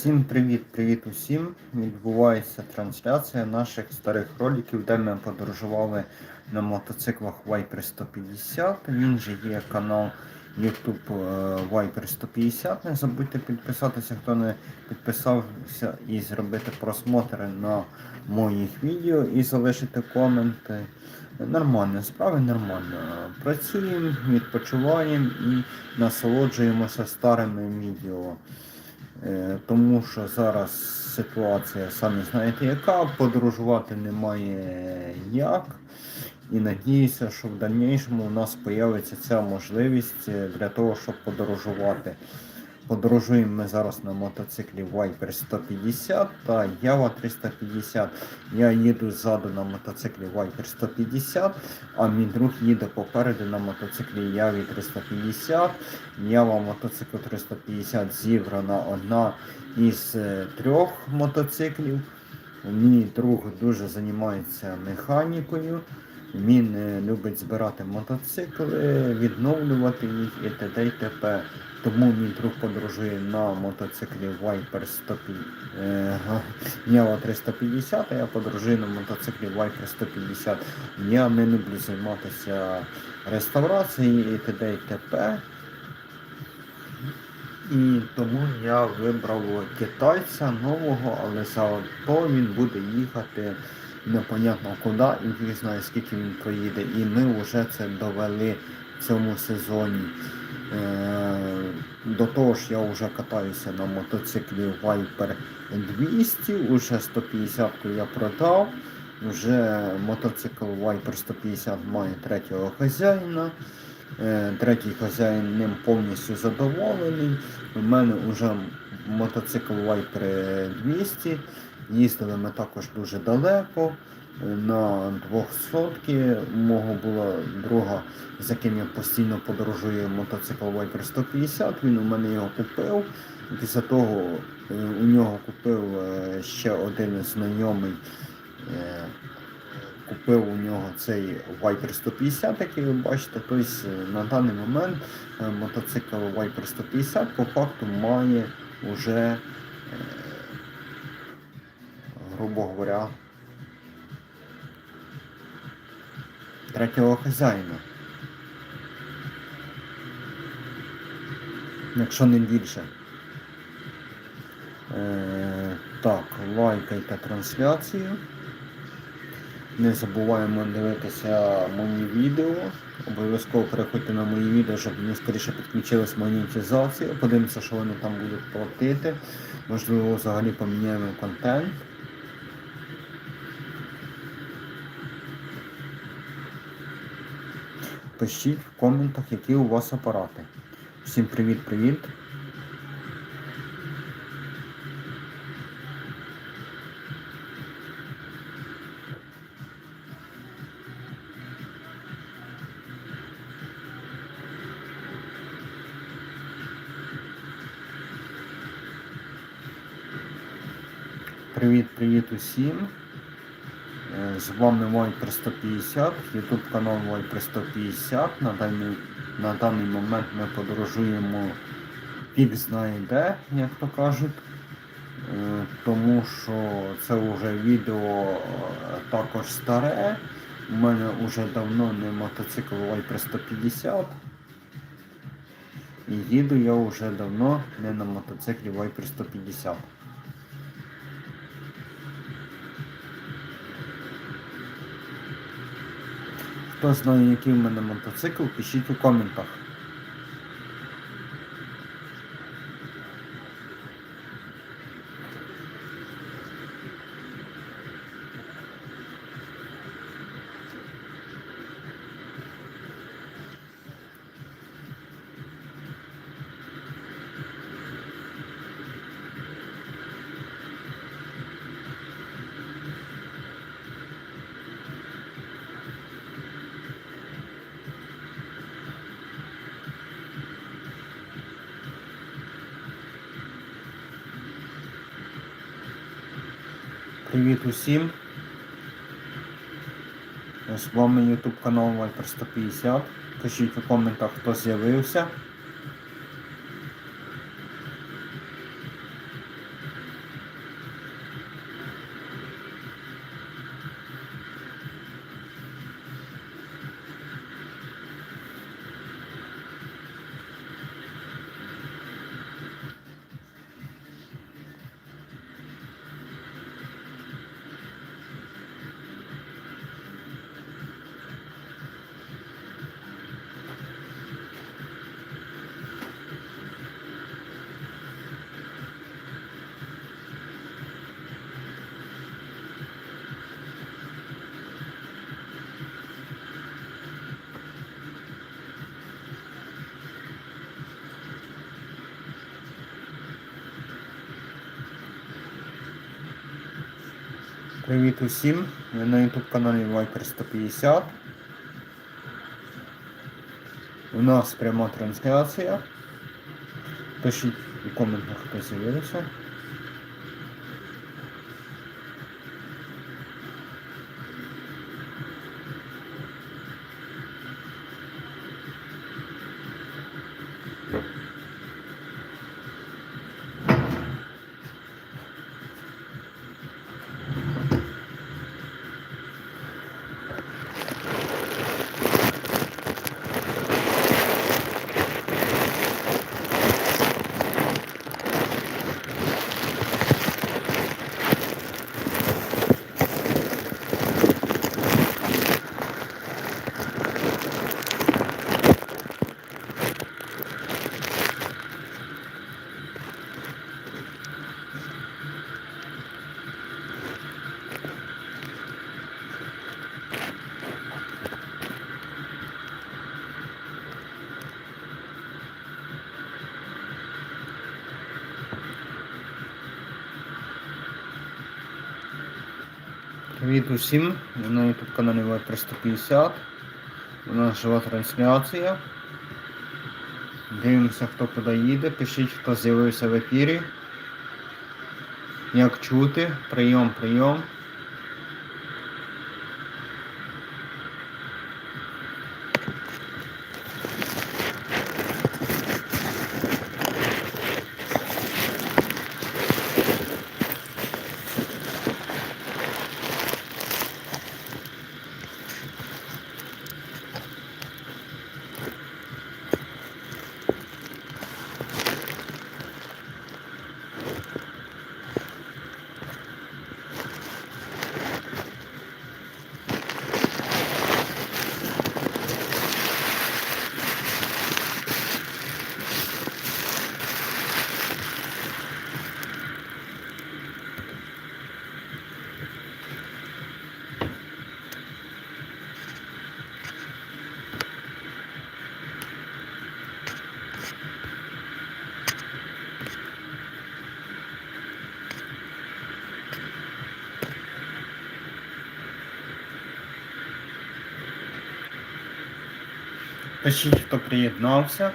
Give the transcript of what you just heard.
Всім привіт-привіт усім! Відбувається трансляція наших старих роликів, де ми подорожували на мотоциклах Viper 150. Він же є канал YouTube е, Viper 150. Не забудьте підписатися, хто не підписався, і зробити просмотри на моїх відео і залишити коменти. Нормально, справи нормально. Працюємо, відпочиваємо і насолоджуємося старими відео. Е, Тому що зараз ситуація, самі знаєте, яка, подорожувати немає як. І надіюся, що в дальнішому у нас з'явиться ця можливість е, для того, щоб подорожувати. Подорожуємо ми зараз на мотоциклі Viper 150 та Java 350. Я їду ззаду на мотоциклі Viper 150, а мій друг їде попереду на мотоциклі Яві 350. Java мотоцикл 350 зібрана одна із е, трьох мотоциклів. Мій друг дуже займається механікою. Він е, любить збирати мотоцикли, відновлювати їх і т.д. і т.п. Тому мій друг подорожує на мотоциклі Viper 150, е, Java 350, а я подорожую на мотоциклі Viper 150. Я не люблю займатися реставрацією і т.д. і т.п. І тому я вибрав китайця нового, але зато він буде їхати непонятно куди і він знає скільки він проїде. І ми вже це довели в цьому сезоні. Е, До того ж я вже катаюся на мотоциклі Viper 200, уже 150 я продав. Вже мотоцикл Viper 150 має третього хазяїна. Е, Третій хазяїн ним повністю задоволений. У мене вже мотоцикл Viper 200. Їздили ми також дуже далеко. На 200 мого було друга, з яким я постійно подорожую мотоцикл Viper 150. Він у мене його купив. Після того е, у нього купив е, ще один знайомий. е, Купив у нього цей Viper 150, який ви бачите. Тобто на даний момент мотоцикл Viper 150 по факту має вже, грубо говоря, третього хазяїна. Якщо не більше. Е, так, лайкайте трансляцію. Не забуваємо дивитися мої відео. Обов'язково переходьте на мої відео, щоб мені скоріше підключилась монетизація. Подивимося, що вони там будуть платити. Можливо, взагалі поміняємо контент. Пишіть в коментах, які у вас апарати. Всім привіт-привіт. Привіт-привіт усім. З вами Viper 150, YouTube канал Viper 150. На даний, на даний момент ми подорожуємо пік знає де, як то кажуть. Е, Тому що це вже відео е, також старе. У мене вже давно не мотоцикл Viper 150. І їду я вже давно не на мотоциклі Viper 150. Хто знає, який в мене мотоцикл, пишіть у коментах. Привіт усім. З вами YouTube канал Viper 150. Пишіть у коментах, хто з'явився. Привіт усім! Ви на YouTube каналі Viper 150. У нас пряма трансляція. Пишіть у коментах, хто з'явився. Привіт усім! На YouTube каналі Viper 150. У нас жива трансляція. Дивимося, хто куди їде. Пишіть, хто з'явився в ефірі. Як чути? Прийом, прийом. Пишіть, хто приєднався.